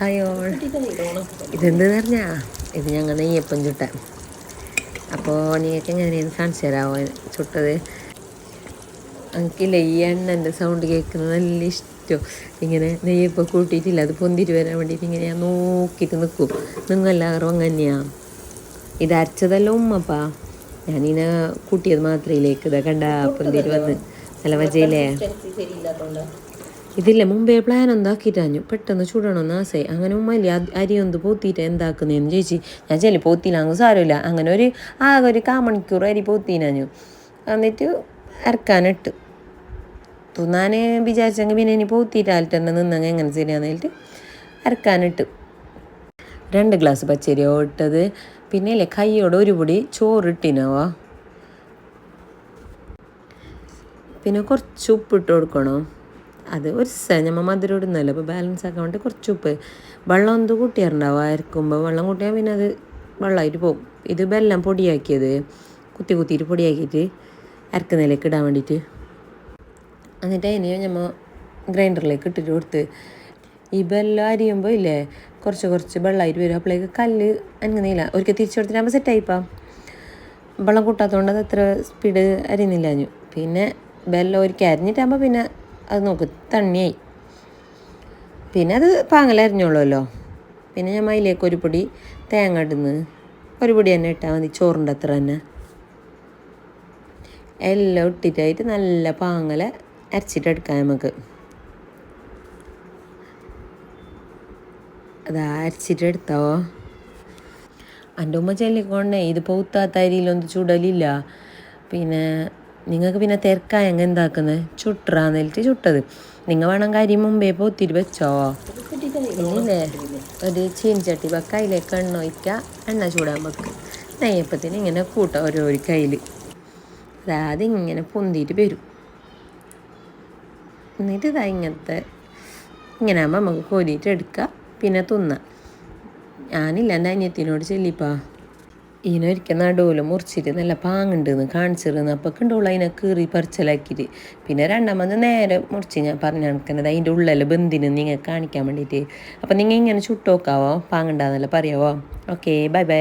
Hi all ഇതെന്ത് പറഞ്ഞാ? ഇത് ഞങ്ങൾ നെയ്യപ്പം ചുട്ട. അപ്പോൾ നിങ്ങൾക്ക് എങ്ങനെയാണ് കാണിച്ചു തരാമോ ചുട്ടത്. എനിക്ക് ഈ എണ്ണന്റെ സൗണ്ട് കേൾക്കുന്നത് നല്ല ഇഷ്ടം. ഇങ്ങനെ നെയ്യപ്പം കൂട്ടിയിട്ടില്ല അത് പൊന്തിട്ട് വരാൻ വേണ്ടിയിട്ട് ഇങ്ങനെ ഞാൻ നോക്കിയിട്ട് നിൽക്കും. നിങ്ങളെല്ലാവരും അങ്ങനെയാണ് ഇത് അരച്ചതല്ലോ ഉമ്മപ്പാ? ഞാനിങ്ങനെ കൂട്ടിയത് മാത്രയിലേക്ക് ഇതാ കണ്ട പൊന്തിട്ട് വന്ന്. നല്ല വജയിലേ ഇതില്ല മുമ്പേ പ്ലാൻ എന്താക്കിയിട്ടാഞ്ഞു പെട്ടെന്ന് ചൂടണമെന്ന് ആസേ അങ്ങനെ ഉമ്മല്ല ഒന്ന് പോത്തിയിട്ട് എന്താക്കുന്നതെന്ന് ചോദിച്ചു. ഞാൻ ചെല്ലി പോത്തില്ല സാരമില്ല. അങ്ങനെ ഒരു ആകെ ഒരു കാമണിക്കൂർ അരി പോത്തിനാഞ്ഞു എന്നിട്ട് ഇറക്കാനിട്ട് തിന്നാൻ വിചാരിച്ചെങ്കിൽ പിന്നെ ഇനി പോത്തിയിട്ടാലിട്ട് തന്നെ നിന്നങ്ങ് എങ്ങനെ ശരിയാന്ന് പറഞ്ഞിട്ട് ഇറക്കാനിട്ട് രണ്ട് ഗ്ലാസ് പച്ചരി ഇട്ടത്. പിന്നെ അല്ലേ കൈയോടെ ഒരു പൊടി ചോറ് ഇട്ടിനാവാ? പിന്നെ കുറച്ച് ഉപ്പിട്ട് കൊടുക്കണം? അത് ഒരു ഞമ്മ മധുരം ഇടുന്നല്ലോ അപ്പോൾ ബാലൻസ് ആക്കാൻ വേണ്ടി കുറച്ച് ഉപ്പ്. വെള്ളം എന്ത് കൂട്ടിയാറുണ്ടാവും അരക്കുമ്പോൾ വെള്ളം കൂട്ടിയാൽ പിന്നെ അത് വെള്ളമായിട്ട് പോകും ഇത് ബെല്ലം പൊടിയാക്കിയത് കുത്തി കുത്തിയിട്ട് പൊടിയാക്കിയിട്ട് അരക്കുന്നതിലേക്ക് ഇടാൻ വേണ്ടിയിട്ട്. എന്നിട്ട് അതിന് ഞമ്മ ഗ്രൈൻഡറിലേക്ക് ഇട്ടിട്ട് കൊടുത്ത്. ഈ ബെല്ലം അരിയുമ്പോൾ ഇല്ലേ കുറച്ച് കുറച്ച് വെള്ളമായിട്ട് വരും. അപ്പോഴേക്ക് കല്ല് അനങ്ങുന്നില്ല. ഒരിക്കൽ തിരിച്ചു കൊടുത്തിട്ടാകുമ്പോൾ സെറ്റായിപ്പാ വെള്ളം കൂട്ടാത്തതുകൊണ്ട് അത് അത്ര സ്പീഡ് അരിയുന്നില്ലാഞ്ഞു പിന്നെ ബെല്ലം ഒരിക്കൽ അരിഞ്ഞിട്ടാകുമ്പോൾ പിന്നെ അത് നോക്ക് തണ്ണിയായി. പിന്നെ അത് പാങ്ങലരിഞ്ഞോളുമല്ലോ പിന്നെ ഞാൻ അതിലേക്ക് ഒരു പൊടി തേങ്ങ ഇടുന്ന്. ഒരു പൊടി തന്നെ ഇട്ടാൽ മതി ചോറിന്റെ അത്ര തന്നെ. എല്ലാം ഇട്ടിട്ടായിട്ട് നല്ല പാങ്ങല അരച്ചിട്ടെടുക്കാം നമുക്ക്. അതാ അരച്ചിട്ടെടുത്തോ എന്റെ ഉമ്മ ചെല്ലിക്കൊണ്ടേ ഇതിപ്പോൾ ഉത്താത്ത അരിയിലൊന്നും ചൂടലില്ല. പിന്നെ നിങ്ങൾക്ക് പിന്നെ തിരക്കായ തിരക്കായങ്ങ എന്താക്കുന്നത് ചുട്ടറാന്നിട്ട് ചുട്ടത്. നിങ്ങൾ വേണം കാര്യം മുമ്പേ പോത്തിരി വെച്ചോ? ഇല്ലേ? ഒരു ചീൻചട്ടി വെക്ക അതിലേക്ക് എണ്ണ ഒഴിക്കുക എണ്ണ ചൂടാൻ വെക്കുക നെയ്യപ്പത്തിന് ഇങ്ങനെ കൂട്ടാം ഓരോ കയ്യിൽ അതായത് ഇങ്ങനെ പൊന്തിയിട്ട് വരും. എന്നിട്ട് ഇതാ ഇങ്ങനത്തെ ഇങ്ങനെ ആകുമ്പോൾ നമുക്ക് കോരിയിട്ട് എടുക്കുക പിന്നെ തിന്നാം. ഞാനില്ല എന്റെ അനിയത്തിനോട് ചെല്ലിപ്പാ. ഇതിനൊരിക്കൽ നടുവിൽ മുറിച്ചിട്ട് നല്ല പാങ്ങുണ്ടെന്ന് കാണിച്ചിരുന്നു. അപ്പോൾ കണ്ടോളൂ അതിനെ കീറി പറിച്ചലാക്കിയിട്ട്. പിന്നെ രണ്ടാമത് നേരെ മുറിച്ച് ഞാൻ പറഞ്ഞു കണക്കുന്നത് അതിന്റെ ഉള്ളിൽ ബന്ധിന് നിങ്ങൾ കാണിക്കാൻ വേണ്ടിയിട്ട്? അപ്പോൾ നിങ്ങൾ ഇങ്ങനെ ചുട്ടോക്കാവോ? പാങ്ങുണ്ടാന്നല്ല പറയാവോ? Okay bye bye